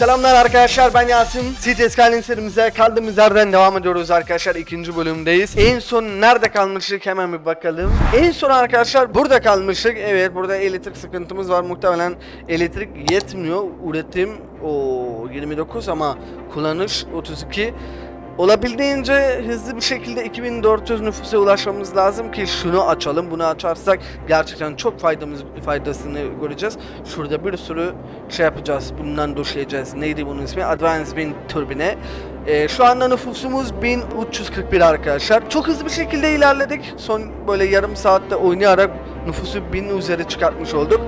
Selamlar arkadaşlar ben Yasin. Cities Skyline serimize kaldığımız yerden devam ediyoruz arkadaşlar. ikinci bölümdeyiz. En son nerede kalmıştık hemen bir bakalım. En son arkadaşlar burada kalmıştık. Evet burada elektrik sıkıntımız var. Muhtemelen elektrik yetmiyor. Üretim o 29 ama kullanış 32. Olabildiğince hızlı bir şekilde 2400 nüfusa ulaşmamız lazım ki şunu açalım. Bunu açarsak gerçekten çok faydamız faydasını göreceğiz. Şurada bir sürü şey yapacağız. Bundan döşeyeceğiz. Neydi bunun ismi? Advanced Wind Turbine. Ee, şu anda nüfusumuz 1341 arkadaşlar. Çok hızlı bir şekilde ilerledik. Son böyle yarım saatte oynayarak nüfusu 1000 üzeri çıkartmış olduk.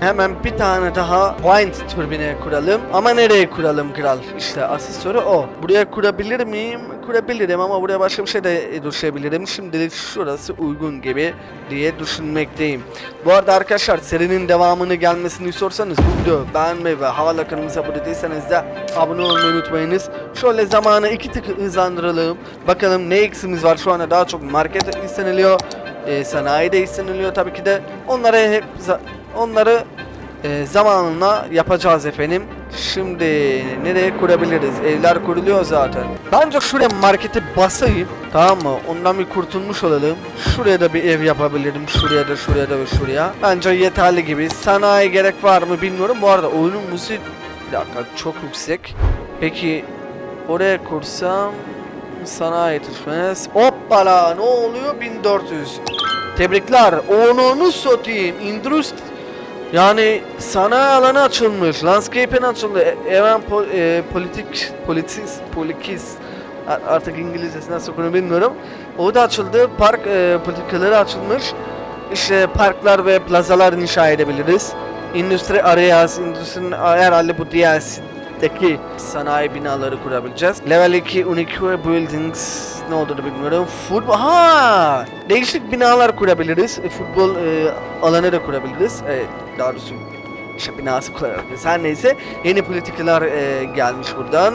Hemen bir tane daha point türbine kuralım. Ama nereye kuralım kral? İşte asıl soru o. Buraya kurabilir miyim? Kurabilirim ama buraya başka bir şey de düşebilirim. Şimdilik şurası uygun gibi diye düşünmekteyim. Bu arada arkadaşlar serinin devamını gelmesini istiyorsanız bu videoyu beğenmeyi ve havalı kanalımıza abone değilseniz de abone olmayı unutmayınız. Şöyle zamanı iki tık hızlandıralım. Bakalım ne eksimiz var şu anda daha çok market isteniliyor. E, sanayi de isteniliyor tabii ki de. Onları hep onları e, zamanla yapacağız efendim. Şimdi nereye kurabiliriz? Evler kuruluyor zaten. Bence şuraya marketi basayım. Tamam mı? Ondan bir kurtulmuş olalım. Şuraya da bir ev yapabilirim. Şuraya da şuraya da ve şuraya. Bence yeterli gibi. Sanayi gerek var mı bilmiyorum. Bu arada oyunun müziği bir dakika çok yüksek. Peki oraya kursam sanayi yetişmez. Hoppala ne oluyor 1400. Tebrikler. Onu satayım. Indust yani sanayi alanı açılmış. Landscape'in açıldı. E- Even po- e, politik politis polikis artık İngilizcesi nasıl okunuyor bilmiyorum. O da açıldı. Park e, politikaları açılmış. İşte parklar ve plazalar inşa edebiliriz. Endüstri areas, endüstrinin herhalde bu DLC'deki sanayi binaları kurabileceğiz. Level 2 Unique Buildings ne olduğunu bilmiyorum. Futbol, ha değişik binalar kurabiliriz. E, futbol e, alanı da kurabiliriz. Evet, daha doğrusu işte binası kurabiliriz. Her neyse yeni politikalar e, gelmiş buradan.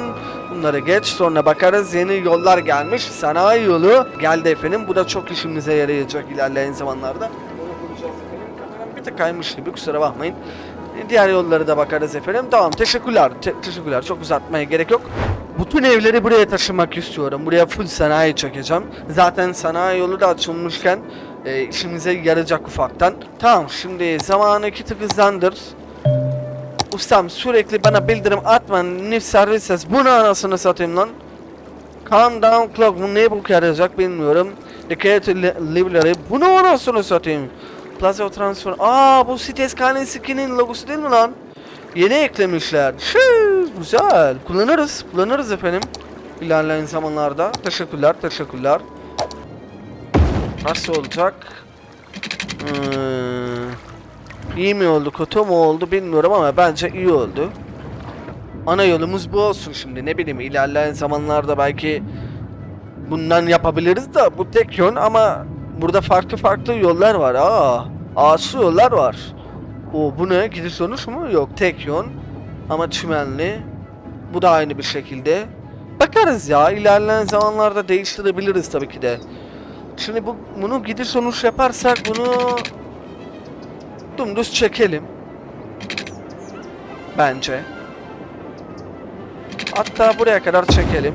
Bunları geç sonra bakarız. Yeni yollar gelmiş. Sanayi yolu geldi efendim. Bu da çok işimize yarayacak ilerleyen zamanlarda. Onu kuracağız efendim. Bir tık kaymış gibi kusura bakmayın. Diğer yolları da bakarız efendim. Tamam teşekkürler. Te- teşekkürler. Çok uzatmaya gerek yok. Bütün evleri buraya taşımak istiyorum. Buraya full sanayi çekeceğim. Zaten sanayi yolu da açılmışken e, işimize yarayacak ufaktan. Tamam şimdi zamanı iki tık hızlandır. Ustam sürekli bana bildirim atma. Nif servises. Bu ne anasını satayım lan? Calm down clock. Bu ne bu yarayacak bilmiyorum. Decade library. Bu ne anasını satayım? Plaza Transfer. Aa bu Cities Skyline Skin'in logosu değil mi lan? Yeni eklemişler. Şıı, güzel. Kullanırız. Kullanırız efendim. İlerleyen zamanlarda. Teşekkürler. Teşekkürler. Nasıl olacak? Hmm. İyi mi oldu, kötü mü oldu bilmiyorum ama bence iyi oldu. Ana yolumuz bu olsun şimdi. Ne bileyim ilerleyen zamanlarda belki bundan yapabiliriz da bu tek yön ama burada farklı farklı yollar var. Aa, ağaçlı yollar var. O bu ne? Gidiş dönüş mü? Yok tek yön. Ama çimenli. Bu da aynı bir şekilde. Bakarız ya. ilerleyen zamanlarda değiştirebiliriz tabii ki de. Şimdi bu bunu gidiş dönüş yaparsak bunu dümdüz çekelim. Bence. Hatta buraya kadar çekelim.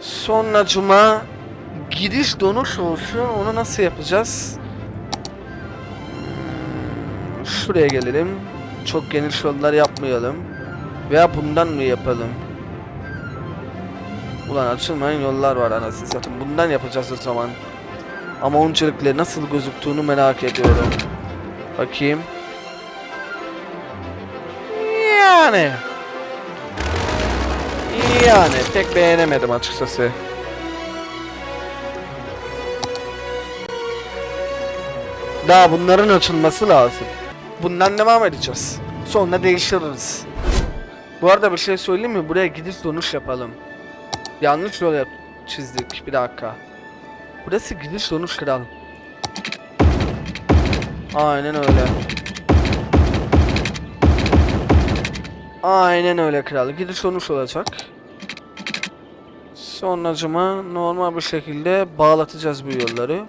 Sonra cuma gidiş dönüş olsun. Onu nasıl yapacağız? Şuraya gelelim. Çok geniş yollar yapmayalım. Veya bundan mı yapalım? Ulan açılmayan yollar var anasını satayım. Bundan yapacağız o zaman. Ama öncelikle nasıl gözüktüğünü merak ediyorum. Bakayım. Yani. Yani pek beğenemedim açıkçası. Daha bunların açılması lazım. Bundan devam edeceğiz. Sonra değiştiririz. Bu arada bir şey söyleyeyim mi? Buraya gidiş dönüş yapalım. Yanlış yol yap çizdik. Bir dakika. Burası gidiş dönüş kral. Aynen öyle. Aynen öyle kral. Gidiş dönüş olacak. Sonracıma normal bir şekilde bağlatacağız bu yolları.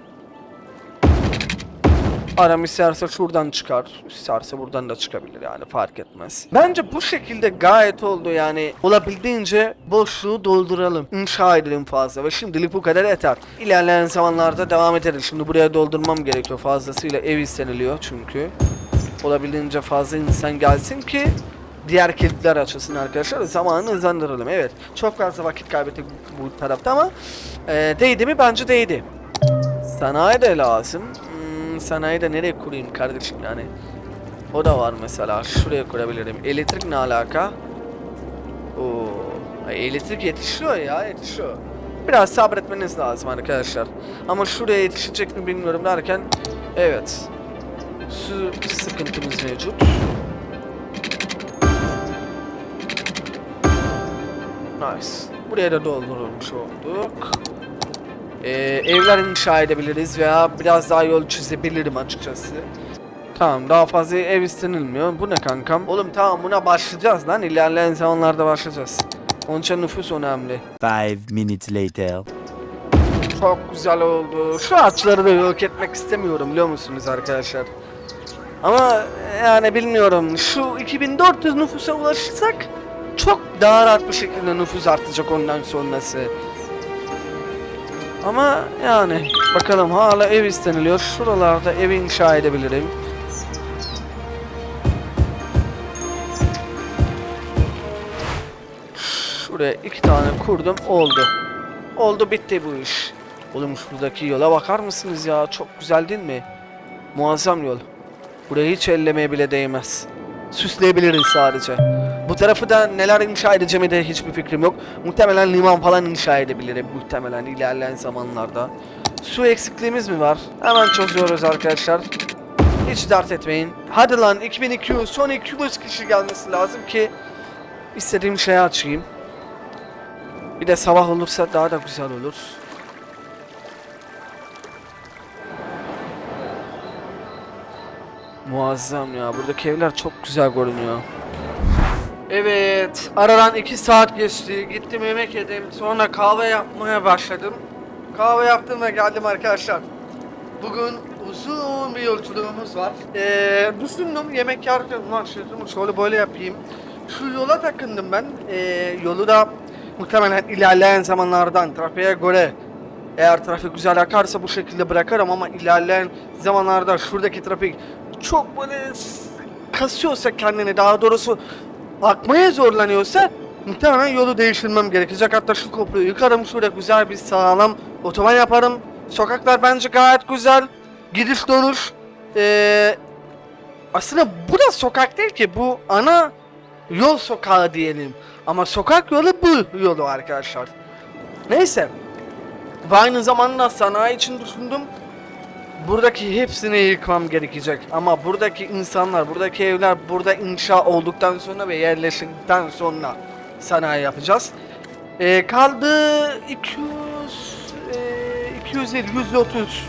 Adam isterse şuradan çıkar, isterse buradan da çıkabilir yani fark etmez. Bence bu şekilde gayet oldu yani olabildiğince boşluğu dolduralım. İnşa edelim fazla ve şimdilik bu kadar yeter. İlerleyen zamanlarda devam ederiz. Şimdi buraya doldurmam gerekiyor fazlasıyla ev isteniliyor çünkü. Olabildiğince fazla insan gelsin ki diğer kilitler açılsın arkadaşlar. Zamanını hızlandıralım. Evet. Çok fazla vakit kaybettik bu tarafta ama e, değdi mi? Bence değdi. Sanayi de lazım. Hmm, sanayi de nereye kurayım kardeşim yani? O da var mesela. Şuraya kurabilirim. Elektrik ne alaka? Oo, elektrik yetişiyor ya, yetişiyor. Biraz sabretmeniz lazım arkadaşlar. Ama şuraya yetişecek mi bilmiyorum derken evet. Su sıkıntımız mevcut. Nice. Buraya da doldurulmuş olduk. Ee, evler inşa edebiliriz veya biraz daha yol çizebilirim açıkçası. Tamam daha fazla ev istenilmiyor. Bu ne kankam? Oğlum tamam buna başlayacağız lan. İlerleyen zamanlarda başlayacağız. Onun için nüfus önemli. Five minutes later. Çok güzel oldu. Şu ağaçları da yok etmek istemiyorum biliyor musunuz arkadaşlar? Ama yani bilmiyorum. Şu 2400 nüfusa ulaşırsak çok daha rahat bir şekilde nüfus artacak ondan sonrası. Ama yani bakalım hala ev isteniliyor. Şuralarda ev inşa edebilirim. Şuraya iki tane kurdum oldu. Oldu bitti bu iş. Oğlum şuradaki yola bakar mısınız ya? Çok güzel değil mi? Muazzam yol. Burayı hiç ellemeye bile değmez. Süsleyebiliriz sadece. Bu tarafı da neler inşa edeceğimi de hiçbir fikrim yok. Muhtemelen liman falan inşa edebilirim. Muhtemelen ilerleyen zamanlarda. Su eksikliğimiz mi var? Hemen çözüyoruz arkadaşlar. Hiç dert etmeyin. Hadi lan 2200 son 200 kişi gelmesi lazım ki istediğim şeyi açayım. Bir de sabah olursa daha da güzel olur. Muazzam ya. Buradaki evler çok güzel görünüyor. Evet. Aradan 2 saat geçti. Gittim yemek yedim. Sonra kahve yapmaya başladım. Kahve yaptım ve geldim arkadaşlar. Bugün uzun bir yolculuğumuz var. Ee, düşündüm yemek yerken ulan şunu şöyle böyle yapayım. Şu yola takındım ben. Ee, yolu da muhtemelen ilerleyen zamanlardan trafiğe göre eğer trafik güzel akarsa bu şekilde bırakırım ama ilerleyen zamanlarda şuradaki trafik çok böyle kasıyorsa kendini daha doğrusu akmaya zorlanıyorsa muhtemelen yolu değiştirmem gerekecek. Hatta şu köprüyü yıkarım şurada güzel bir sağlam otoban yaparım. Sokaklar bence gayet güzel. Gidiş dönüş. Ee, aslında bu da sokak değil ki bu ana yol sokağı diyelim. Ama sokak yolu bu yolu arkadaşlar. Neyse. Ve aynı zamanda sanayi için düşündüm. Buradaki hepsini yıkmam gerekecek. Ama buradaki insanlar, buradaki evler burada inşa olduktan sonra ve yerleştikten sonra sanayi yapacağız. Ee, kaldı 200, e, 250, 130.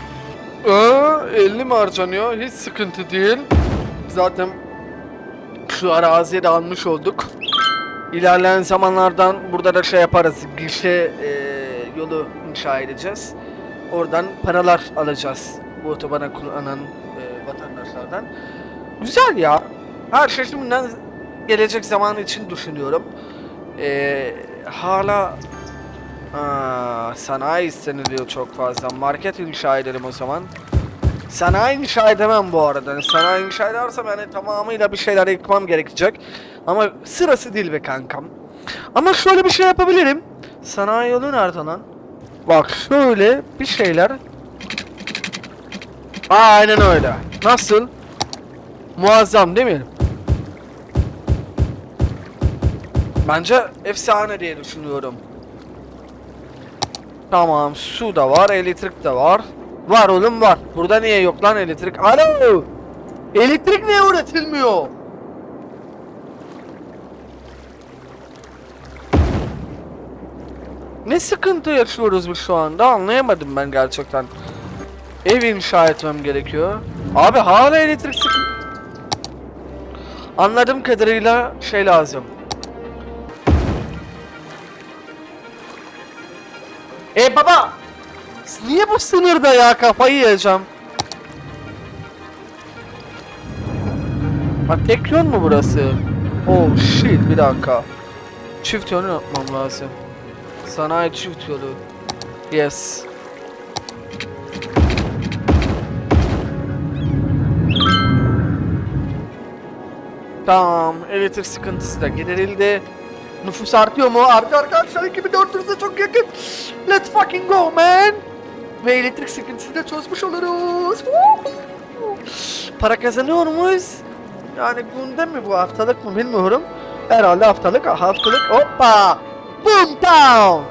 Aa, 50 mi harcanıyor? Hiç sıkıntı değil. Zaten şu araziye de almış olduk. İlerleyen zamanlardan burada da şey yaparız. Gişe e, yolu inşa edeceğiz. Oradan paralar alacağız. Bu otobana kullanan e, vatandaşlardan. Güzel ya. Her şey şimdiden gelecek zaman için düşünüyorum. E, hala Aa, sanayi isteniliyor çok fazla. Market inşa edelim o zaman. Sanayi inşa edemem bu arada. Sanayi inşa edersem yani tamamıyla bir şeyler yıkmam gerekecek. Ama sırası değil be kankam. Ama şöyle bir şey yapabilirim. Sanayi yolu nerede lan? Bak şöyle bir şeyler. Aynen öyle. Nasıl? Muazzam değil mi? Bence efsane diye düşünüyorum. Tamam su da var elektrik de var. Var oğlum var. Burada niye yok lan elektrik? Alo! Elektrik niye üretilmiyor? Ne sıkıntı yaşıyoruz biz şu anda anlayamadım ben gerçekten. Ev inşa etmem gerekiyor. Abi hala elektrik sıkıntı. Anladığım kadarıyla şey lazım. E baba! Niye bu sınırda ya kafayı yiyeceğim. Ha tek yön mü burası? Oh shit bir dakika. Çift yönü yapmam lazım. Sanayi çift yolu. Yes. Tamam, elektrik sıkıntısı da giderildi. Nüfus artıyor mu? Arttı arkadaşlar 2400'e çok yakın. Let's fucking go man. Ve elektrik sıkıntısını da çözmüş oluruz. Para kazanıyor muyuz? Yani günde mi bu haftalık mı bilmiyorum. Herhalde haftalık. Haftalık hoppa. Boom town.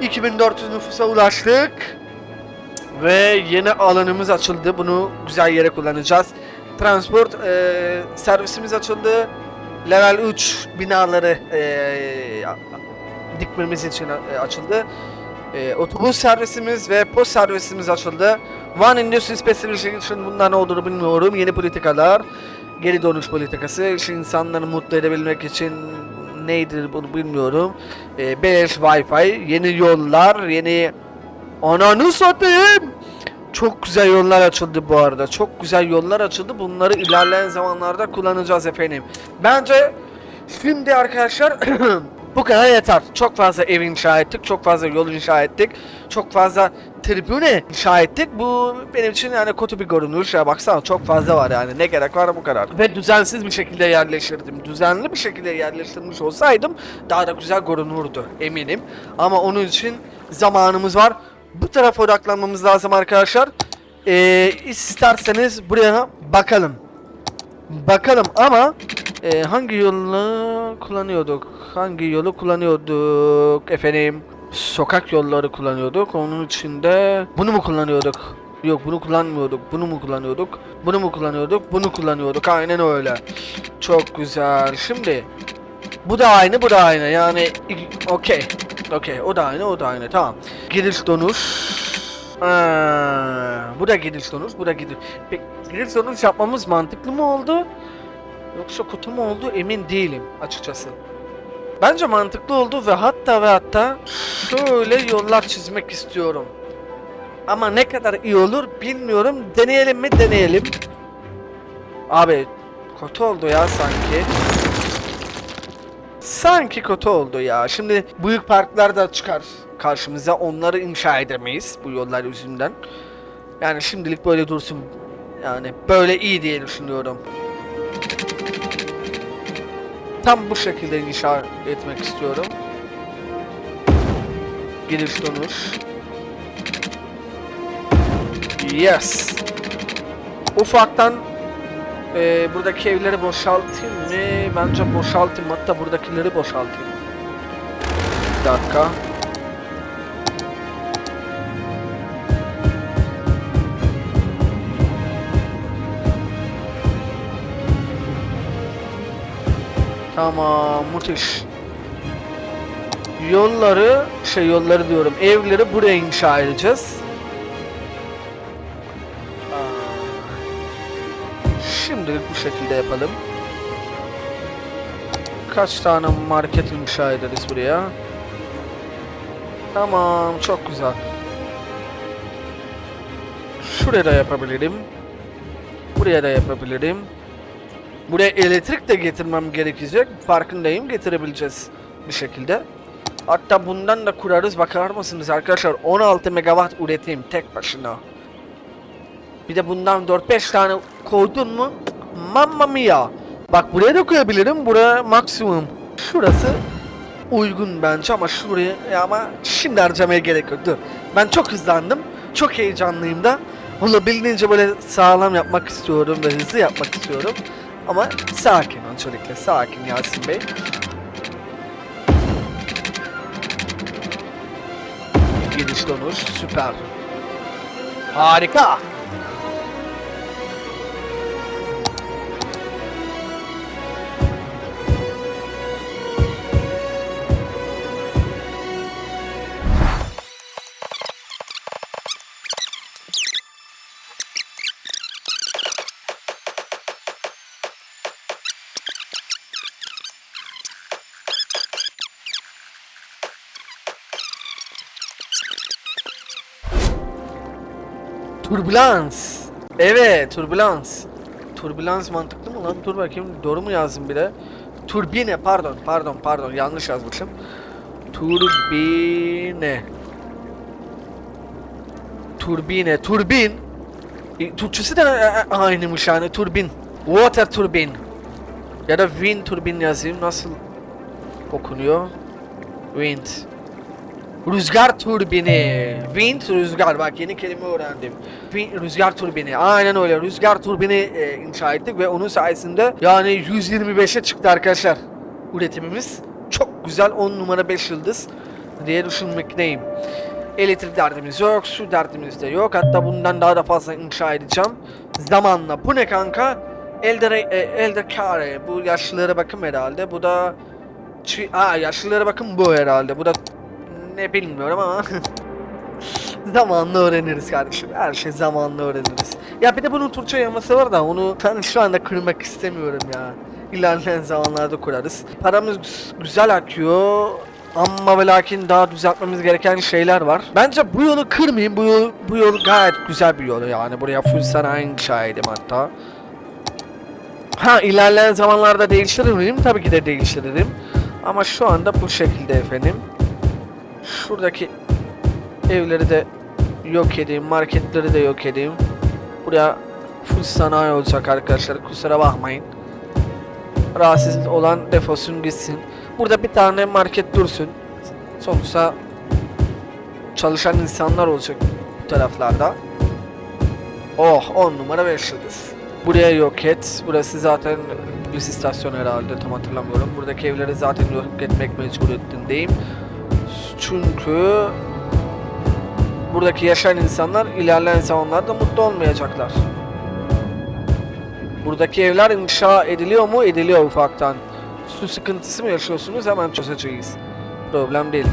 2400 nüfusa ulaştık. Ve yeni alanımız açıldı. Bunu güzel yere kullanacağız. Transport eee, servisimiz açıldı. Level 3 binaları eee, dikmemiz için e, açıldı. Eee, otobüs servisimiz ve post servisimiz açıldı. One Industry Specialization bunlar ne olduğunu bilmiyorum. Yeni politikalar, geri dönüş politikası, işte insanları mutlu edebilmek için neydir bunu bilmiyorum. Eee beleş Wi-Fi, yeni yollar, yeni Ananı satayım. Çok güzel yollar açıldı bu arada. Çok güzel yollar açıldı. Bunları ilerleyen zamanlarda kullanacağız efendim. Bence şimdi arkadaşlar bu kadar yeter. Çok fazla ev inşa ettik. Çok fazla yol inşa ettik. Çok fazla tribüne inşa ettik. Bu benim için yani kötü bir görünüş. Ya baksana çok fazla var yani. Ne gerek var bu kadar. Ve düzensiz bir şekilde yerleştirdim. Düzenli bir şekilde yerleştirmiş olsaydım daha da güzel görünürdü eminim. Ama onun için zamanımız var. Bu tarafa odaklanmamız lazım arkadaşlar. Ee, isterseniz buraya bakalım. Bakalım ama e, hangi yolu kullanıyorduk? Hangi yolu kullanıyorduk efendim? Sokak yolları kullanıyorduk. Onun içinde bunu mu kullanıyorduk? Yok bunu kullanmıyorduk. Bunu mu kullanıyorduk? Bunu mu kullanıyorduk? Bunu kullanıyorduk. Aynen öyle. Çok güzel. Şimdi bu da aynı, bu da aynı. Yani okey. Okey. O da aynı, o da aynı. Tamam. Giriş dönüş. Ha, bu da giriş dönüş, bu da giriş. Peki giriş dönüş yapmamız mantıklı mı oldu? Yoksa kötü mü oldu emin değilim açıkçası. Bence mantıklı oldu ve hatta ve hatta şöyle yollar çizmek istiyorum. Ama ne kadar iyi olur bilmiyorum. Deneyelim mi? Deneyelim. Abi kötü oldu ya sanki. Sanki kötü oldu ya. Şimdi büyük parklar da çıkar karşımıza. Onları inşa edemeyiz bu yollar yüzünden. Yani şimdilik böyle dursun. Yani böyle iyi diye düşünüyorum. Tam bu şekilde inşa etmek istiyorum. Giriş dönüş. Yes. Ufaktan ee, buradaki evleri boşaltayım mı? Bence boşaltayım. Hatta buradakileri boşaltayım. Bir dakika. Tamam, müthiş. Yolları, şey yolları diyorum, evleri buraya inşa edeceğiz. Şekilde yapalım. Kaç tane market inşa ederiz buraya? Tamam, çok güzel. Şuraya da yapabilirim. Buraya da yapabilirim. Buraya elektrik de getirmem gerekecek. Farkındayım, getirebileceğiz bir şekilde. Hatta bundan da kurarız. Bakar mısınız arkadaşlar? 16 megawatt üretim tek başına. Bir de bundan 4-5 tane koydun mu? Mamma mia. Bak buraya da koyabilirim. Buraya maksimum. Şurası uygun bence ama şuraya ya ama şimdi harcamaya gerek yok. Dur. Ben çok hızlandım. Çok heyecanlıyım da. Olabildiğince böyle sağlam yapmak istiyorum ve hızlı yapmak istiyorum. Ama sakin öncelikle. Sakin Yasin Bey. Gidiş dönüş süper. Harika. Turbulans. Evet, turbulans. Turbulans mantıklı mı lan? Dur bakayım doğru mu yazdım bir de? Turbine pardon pardon pardon yanlış yazmışım. Turbine. Turbine, turbin. E, Türkçesi de e, e, aynıymış yani turbin. Water turbin. Ya da wind turbin yazayım nasıl okunuyor? Wind. Rüzgar turbini. Wind rüzgar. Bak yeni kelime öğrendim. Wind, rüzgar turbini. Aynen öyle. Rüzgar turbini e, inşa ettik ve onun sayesinde yani 125'e çıktı arkadaşlar. Üretimimiz çok güzel. 10 numara 5 yıldız diye düşünmekteyim. Elektrik derdimiz yok, su derdimiz de yok. Hatta bundan daha da fazla inşa edeceğim. Zamanla. Bu ne kanka? Elde, e, elde kare. Bu yaşlılara bakım herhalde. Bu da... Aa yaşlılara bakın bu herhalde. Bu da ne bilmiyorum ama zamanla öğreniriz kardeşim. Her şey zamanla öğreniriz. Ya bir de bunun Türkçe yaması var da onu ben şu anda kırmak istemiyorum ya. İlerleyen zamanlarda kurarız. Paramız gü- güzel akıyor. Ama ve lakin daha düzeltmemiz gereken şeyler var. Bence bu yolu kırmayayım. Bu yol, bu yol gayet güzel bir yol yani. Buraya full sanayi inşa edeyim hatta. Ha ilerleyen zamanlarda değiştirir miyim? Tabii ki de değiştiririm. Ama şu anda bu şekilde efendim. Şuradaki evleri de yok edeyim, marketleri de yok edeyim. Buraya full sanayi olacak arkadaşlar. Kusura bakmayın. Rahatsız olan defosun gitsin. Burada bir tane market dursun. Sonuçta çalışan insanlar olacak bu taraflarda. Oh 10 numara 5 yıldız. Buraya yok et. Burası zaten polis istasyonu herhalde tam hatırlamıyorum. Buradaki evleri zaten yok etmek mecburiyetindeyim. Çünkü buradaki yaşayan insanlar ilerleyen zamanlarda mutlu olmayacaklar. Buradaki evler inşa ediliyor mu? Ediliyor ufaktan. Su sıkıntısı mı yaşıyorsunuz? Hemen çözeceğiz. Problem değil.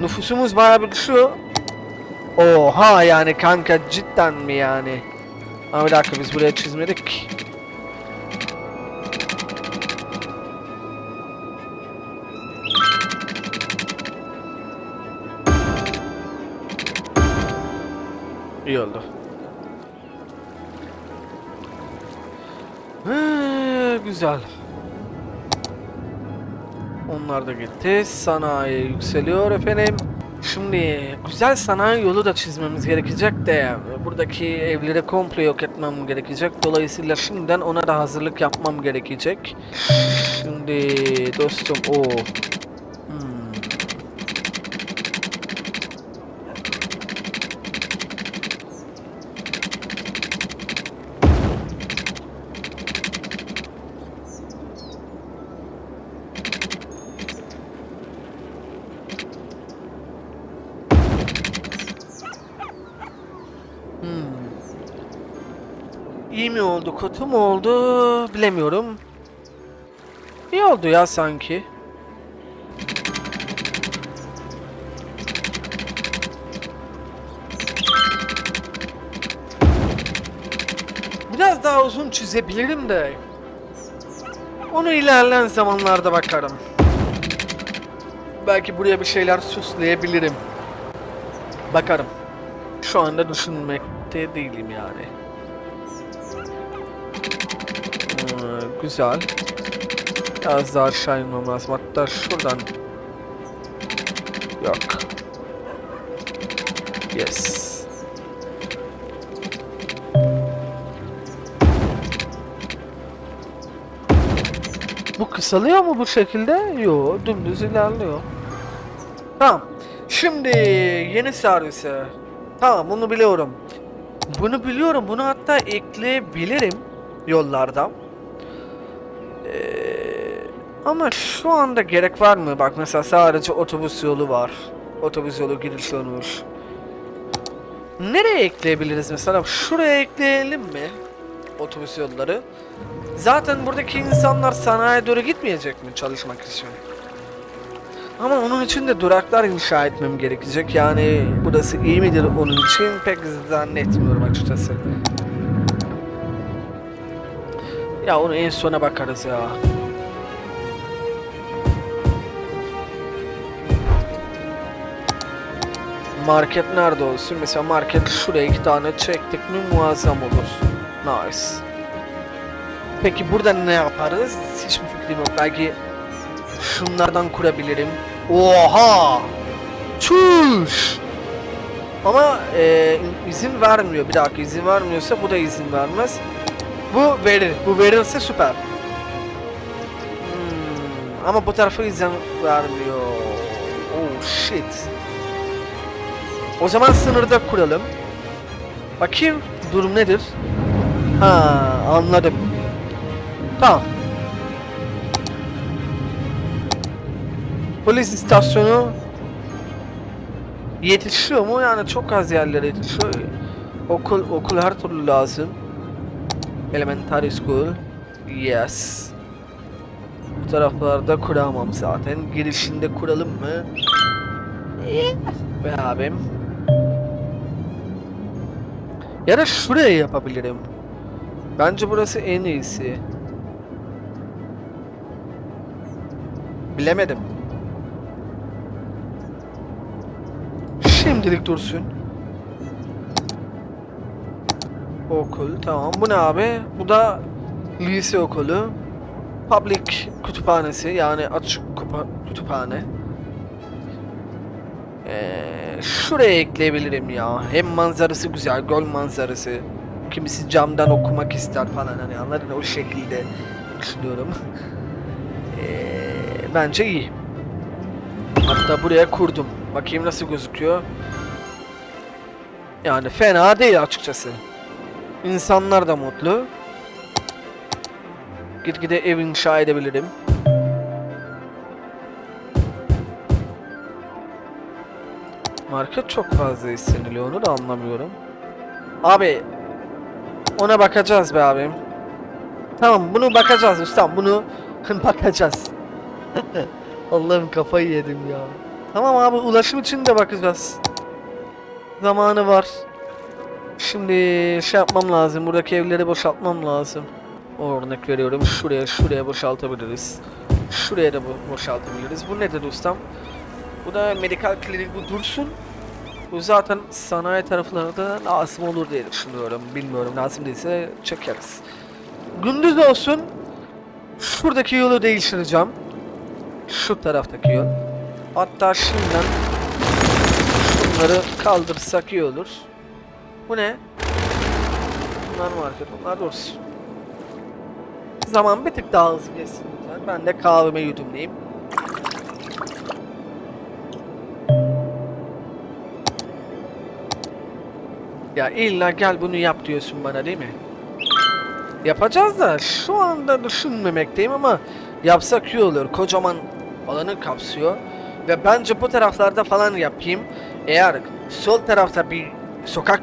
Nüfusumuz bayağı bir düşüyor. Oha yani kanka cidden mi yani? Ama bir dakika biz buraya çizmedik. İyi oldu. Ee, güzel. Onlar da gitti. Sanayi yükseliyor efendim. Şimdi güzel sanayi yolu da çizmemiz gerekecek de buradaki evleri komple yok etmem gerekecek. Dolayısıyla şimdiden ona da hazırlık yapmam gerekecek. Şimdi dostum o. Hmm. Hmm. İyi mi oldu, kötü mü oldu bilemiyorum. İyi oldu ya sanki. Biraz daha uzun çizebilirim de. Onu ilerleyen zamanlarda bakarım. Belki buraya bir şeyler süsleyebilirim. Bakarım. Şu anda düşünmekte değilim yani. Güzel. Biraz daha aşağı inmem lazım. Hatta şuradan. Yok. Yes. Bu kısalıyor mu bu şekilde? Yo, dümdüz ilerliyor. Tamam. Şimdi yeni servise. Tamam bunu biliyorum. Bunu biliyorum. Bunu hatta ekleyebilirim yollarda. Ama şu anda gerek var mı? Bak mesela sadece otobüs yolu var. Otobüs yolu giriş dönüş. Nereye ekleyebiliriz mesela? Şuraya ekleyelim mi? Otobüs yolları. Zaten buradaki insanlar sanayiye doğru gitmeyecek mi çalışmak için? Ama onun için de duraklar inşa etmem gerekecek. Yani burası iyi midir onun için pek zannetmiyorum açıkçası. Ya onu en sona bakarız ya. Market nerede olsun? Mesela market şuraya iki tane çektik mi muazzam olur. Nice. Peki burada ne yaparız? Hiçbir fikrim yok. Belki şunlardan kurabilirim. Oha! Çüş! Ama e, izin vermiyor. Bir dakika izin vermiyorsa bu da izin vermez. Bu verir. Bu verirse süper. Hmm, ama bu tarafa izin vermiyor. Oh shit. O zaman sınırda kuralım. Bakayım durum nedir? Ha anladım. Tamam. Polis istasyonu yetişiyor mu? Yani çok az yerlere yetişiyor. Okul okul her türlü lazım. Elementary school. Yes. Bu taraflarda kuramam zaten. Girişinde kuralım mı? Yes. Be abim. Ya da şuraya yapabilirim. Bence burası en iyisi. Bilemedim. Şimdilik dursun. Okul tamam. Bu ne abi? Bu da lise okulu. Public kütüphanesi yani açık kütüphane. Ee, şuraya ekleyebilirim ya. Hem manzarası güzel, göl manzarası. Kimisi camdan okumak ister falan hani anladın o şekilde düşünüyorum. Ee, bence iyi. Hatta buraya kurdum. Bakayım nasıl gözüküyor. Yani fena değil açıkçası. İnsanlar da mutlu. Gitgide ev inşa edebilirim. Market çok fazla isteniliyor onu da anlamıyorum. Abi ona bakacağız be abim. Tamam bunu bakacağız ustam bunu bakacağız. Allah'ım kafayı yedim ya. Tamam abi ulaşım için de bakacağız. Zamanı var. Şimdi şey yapmam lazım. Buradaki evleri boşaltmam lazım. Örnek veriyorum. Şuraya şuraya boşaltabiliriz. Şuraya da bo- boşaltabiliriz. Bu nedir ustam? Bu da medikal klinik bu dursun. Bu zaten sanayi taraflarda lazım olur diye düşünüyorum. Bilmiyorum lazım değilse çekeriz. Gündüz olsun. Şuradaki yolu değiştireceğim. Şu taraftaki yol. Hatta şimdiden şunları kaldırsak iyi olur. Bu ne? Bunlar market, bunlar dursun. Zaman bir tık daha hızlı geçsin. Ben de kahveme yudumlayayım. Ya illa gel bunu yap diyorsun bana değil mi? Yapacağız da şu anda düşünmemekteyim ama yapsak iyi olur. Kocaman alanı kapsıyor. Ve bence bu taraflarda falan yapayım. Eğer sol tarafta bir sokak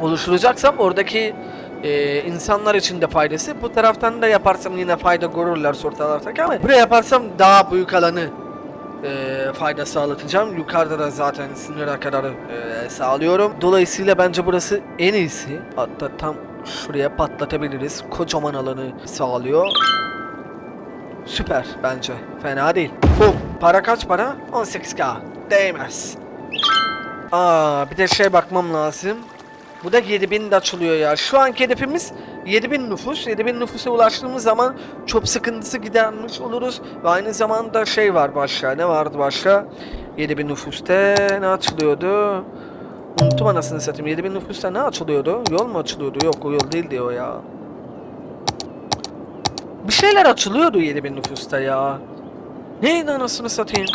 oluşturacaksam oradaki e, insanlar için de faydası. Bu taraftan da yaparsam yine fayda görürler sol taraftaki ama buraya yaparsam daha büyük alanı e, fayda sağlatacağım. Yukarıda da zaten sınıra kadar e, sağlıyorum. Dolayısıyla bence burası en iyisi. Hatta tam şuraya patlatabiliriz. Kocaman alanı sağlıyor. Süper bence. Fena değil. Bum. Para kaç para? 18k. Değmez. Aa, bir de şey bakmam lazım. Bu da 7000 de açılıyor ya. Şu anki hedefimiz 7000 nüfus. 7000 nüfusa ulaştığımız zaman çöp sıkıntısı gidermiş oluruz. Ve aynı zamanda şey var başka. Ne vardı başka? 7000 nüfusta ne açılıyordu? Unuttum anasını satayım. 7000 nüfusta ne açılıyordu? Yol mu açılıyordu? Yok o yol değildi o ya. Bir şeyler açılıyordu 7000 nüfusta ya. Neydi anasını satayım?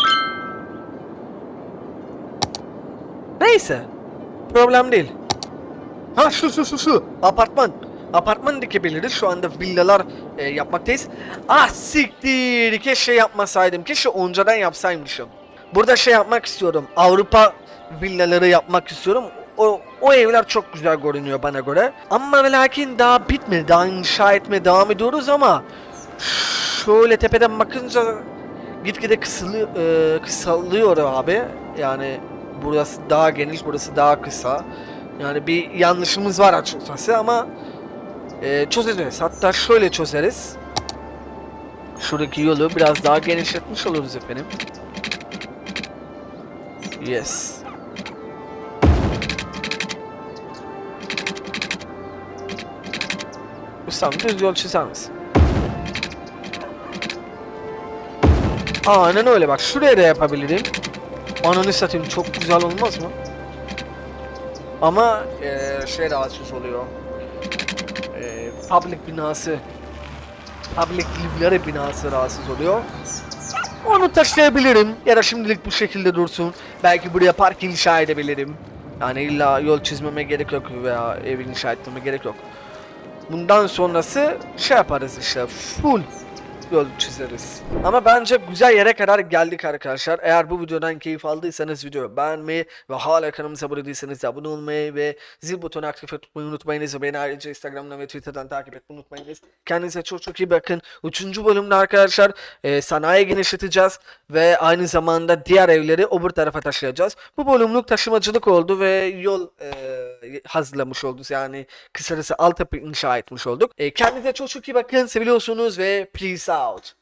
Neyse. Problem değil. Ha şu şu şu şu. Apartman. Apartman dikebiliriz. Şu anda villalar e, yapmaktayız. Ah siktir. Keşke yapmasaydım. Keşke önceden yapsaymışım. Burada şey yapmak istiyorum. Avrupa villaları yapmak istiyorum. O, o evler çok güzel görünüyor bana göre. Ama ve lakin daha bitmedi. Daha inşa etmeye devam ediyoruz ama şöyle tepeden bakınca gitgide kısılıyor, e, kısalıyor abi. Yani burası daha geniş, burası daha kısa. Yani bir yanlışımız var açıkçası ama e, çözeceğiz. Hatta şöyle çözeriz. Şuradaki yolu biraz daha genişletmiş oluruz efendim. Yes. Tamam düz yol çizer misin? Aynen öyle bak şuraya da yapabilirim. Ananı satayım çok güzel olmaz mı? Ama eee şey rahatsız oluyor. Public binası. Public library binası rahatsız oluyor. Onu taşıyabilirim. Ya da şimdilik bu şekilde dursun. Belki buraya park inşa edebilirim. Yani illa yol çizmeme gerek yok veya ev inşa etmeme gerek yok. Bundan sonrası şey yaparız işte full yol çizeriz. Ama bence güzel yere kadar geldik arkadaşlar. Eğer bu videodan keyif aldıysanız videoyu beğenmeyi ve hala kanalımıza abone değilseniz de abone olmayı ve zil butonu aktif etmeyi unutmayınız. Beni ayrıca Instagram'dan ve Twitter'dan takip etmeyi unutmayınız. Kendinize çok çok iyi bakın. Üçüncü bölümde arkadaşlar e, sanayi genişleteceğiz ve aynı zamanda diğer evleri öbür tarafa taşıyacağız. Bu bölümlük taşımacılık oldu ve yol e, hazırlamış olduk. Yani kısacası altyapı inşa etmiş olduk. E, kendinize çok çok iyi bakın. Seviliyorsunuz ve peace out.